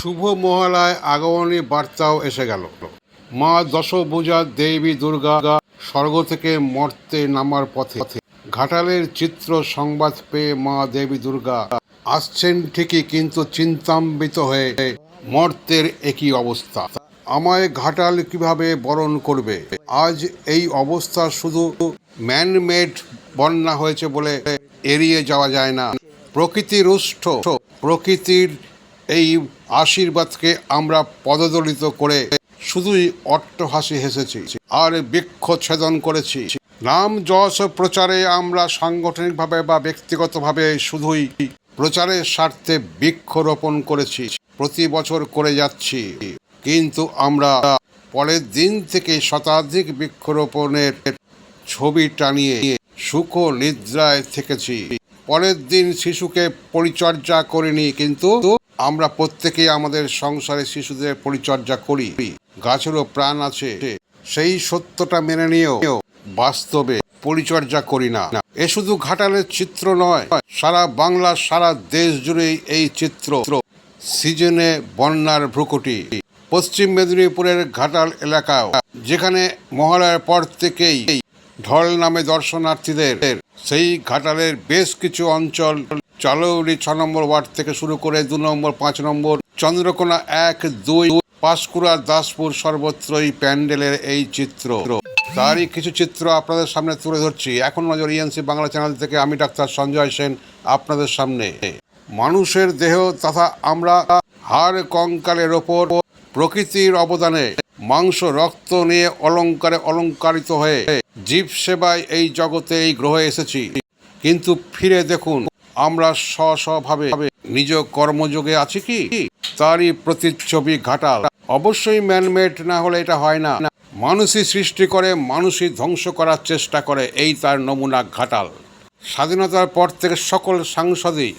শুভ মহালয় আগমনী বার্তাও এসে গেল। মা দশভুজা দেবী দুর্গা স্বর্গ থেকে মর্তে নামার পথে ঘাটালের চিত্র সংবাদ পেয়ে মা দেবী দুর্গা আসছেন ঠিকই কিন্তু চিন্তাম্বিত হয়ে মর্তের একই অবস্থা। আমায় ঘাটাল কীভাবে বরণ করবে? আজ এই অবস্থা শুধু ম্যানমেড বন্যা হয়েছে বলে এড়িয়ে যাওয়া যায় না। প্রকৃতি রুষ্ট প্রকৃতির এই আশীর্বাদকে আমরা পদদলিত করে শুধুই অট্টহাসি হেসেছি আর বৃক্ষ ছেদন করেছি। নাম যশ প্রচারে আমরা সাংগঠনিকভাবে বা ব্যক্তিগতভাবে শুধুই প্রচারের স্বার্থে বৃক্ষরোপণ করেছি। প্রতি বছর করে যাচ্ছি। কিন্তু আমরা পরের দিন থেকে শতাধিক বৃক্ষরোপণের ছবি টানিয়ে সুখ নিদ্রায় থেকেছি। পরের দিন শিশুকে পরিচর্যা করিনি, কিন্তু আমরা প্রত্যেকেই আমাদের সংসারে শিশুদের পরিচর্যা করি। গাছেরও প্রাণ আছে। সেই সত্যটা মেনে নিয়েও বাস্তবে পরিচর্যা করি না। এ শুধু ঘাটালের চিত্র নয়, সারা বাংলা সারা দেশ জুড়েই এই চিত্র। সিজনে বন্যার ভ্রুকুটি। পশ্চিম মেদিনীপুরের ঘাটাল এলাকাও যেখানে মহালয়ার পর থেকেই ঢল নামে দর্শনার্থীদের। সেই ঘাটালের বেশ কিছু অঞ্চল চালৌরি ছ নম্বর ওয়ার্ড থেকে শুরু করে দু নম্বর, পাঁচ নম্বর, চন্দ্রকোনা এক, দুই, পাঁশকুড়া, দাসপুর সর্বত্রই প্যান্ডেলের এই চিত্র। তারই কিছু চিত্র আপনাদের সামনে তুলে ধরছি। এখন নজর ইএনসি বাংলা চ্যানেল থেকে আমি ডাক্তার সঞ্জয় সেন আপনাদের সামনে। মানুষের দেহ তথা আমরা হাড় কঙ্কালের ওপর প্রকৃতির অবদানে মাংস, রক্ত নিয়ে অলঙ্কারে অলঙ্কারিত হয়ে জীব সেবায় এই জগতে এই গ্রহে এসেছি। কিন্তু ফিরে দেখুন আমরা স্ব স্বভাবে নিজ কর্মযোগে আছি কি? তারই প্রতিচ্ছবি ঘাটাল। অবশ্যই ম্যানমেড না হলে এটা হয় না। মানুষই সৃষ্টি করে, মানুষই ধ্বংস করার চেষ্টা করে, এই তার নমুনা ঘাটাল। স্বাধীনতার পর থেকে সকল সাংসদই,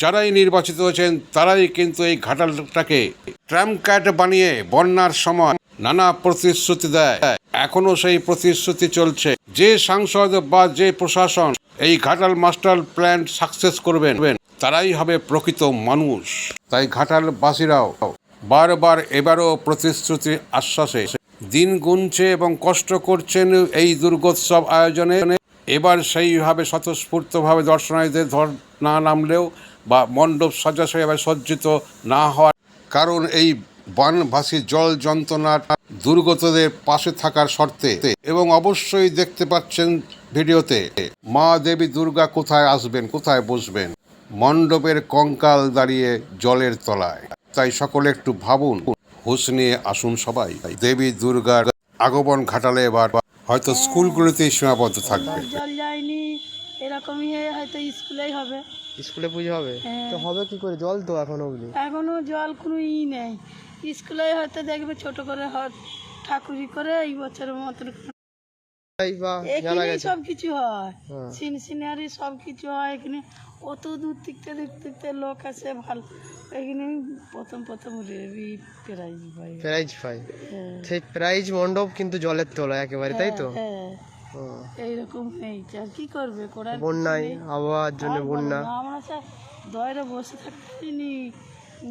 যারাই নির্বাচিত হয়েছেন, তারাই কিন্তু এই ঘাটালটাকে ট্রাম ক্যাট বানিয়ে বন্যার সময় নানা প্রতিশ্রুতি দেয়। এখনও সেই প্রতিশ্রুতি চলছে। যে সাংসদ বা যে প্রশাসন এই ঘাটাল মাস্টার প্ল্যান সাকসেস করবেন। তারাই হবে প্রকৃত মানুষ। তাই ঘাটালবাসীরাও বারবার এবারও প্রতিশ্রুতির আশ্বাসে দিন গুনছে এবং কষ্ট করছেন এই দুর্গোৎসব আয়োজনে। এবার সেইভাবে স্বতঃস্ফূর্তভাবে দর্শনার্থীদের ধর না নামলেও বা মণ্ডপ সজ্জাশয়ে সজ্জিত না হওয়ার কারণ এই বানভাসী জল যন্ত্রণার দুর্গতদের পাশে থাকার শর্তে। এবং অবশ্যই দেখতে পাচ্ছেন ভিডিওতে, মা দেবী দুর্গা কোথায় আসবেন, কোথায় বসবেন? মণ্ডপের কঙ্কাল দাঁড়িয়ে জলের তলায়। তাই সকলে একটু ভাবুন, হুঁশ নিয়ে আসুন সবাই। দেবী দুর্গার আগমন ঘাটালে এবার হয়তো স্কুলগুলোতেই সীমাবদ্ধ থাকবে। জল যায়নি, এরকমই হয়তো স্কুলেই হবে। স্কুলে পুজো হবে? হ্যাঁ। তো হবে কি করে? জল তো এখন অবধি এখনও জল কোনো ই নেই। স্কুলে হয়তো দেখবে ছোট করে ঠাকুরি করে এই বছরের মতন এখানে সব কিছু হয়। হ্যাঁ। সিনসিনারি সব কিছু হয় এখানে। কত দূর থেকে দূর থেকে লোক আসে ভালো। এখানে প্রথম প্রথম রেবি প্রাইজ পাই প্রাইজ পাই হ্যাঁ। সেই প্রাইজ মণ্ডপ কিন্তু জলের তোলা একেবারে তাই তো? হ্যাঁ। এইরকম হয়েছে। আর কি করবে? করার বন্যায় আবহাওয়ার জন্য বন্যা। আমরা সব দয়রে বসে থাকতেনি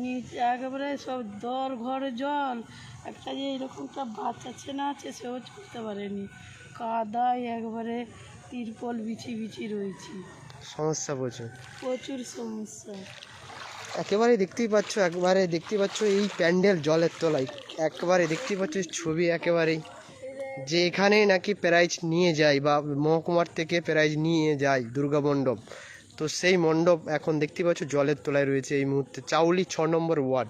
নিচে একেবারে সব দর ঘরে জল। একটা যে এরকমটা বাচ্চা ছেনা আছে সেও চলতে পারেনি। কাদায় একবারে তিরপল বিছি বিছি রয়েছি। সমস্যা প্রচুর। প্রচুর সমস্যা। একেবারে দেখতেই পাচ্ছ একবারে দেখতেই পাচ্ছ এই প্যান্ডেল জলের তলায়। একবারে দেখতেই পাচ্ছ ছবি একেবারেই। যে এখানে নাকি প্রাইজ নিয়ে যায় বা মহকুমার থেকে প্রাইজ নিয়ে যায় দুর্গা মণ্ডপ। তো সেই মণ্ডপ এখন দেখতে পাচ্ছ জলের তলায় রয়েছে এই মুহূর্তে। চাউলি ছ নম্বর ওয়ার্ড।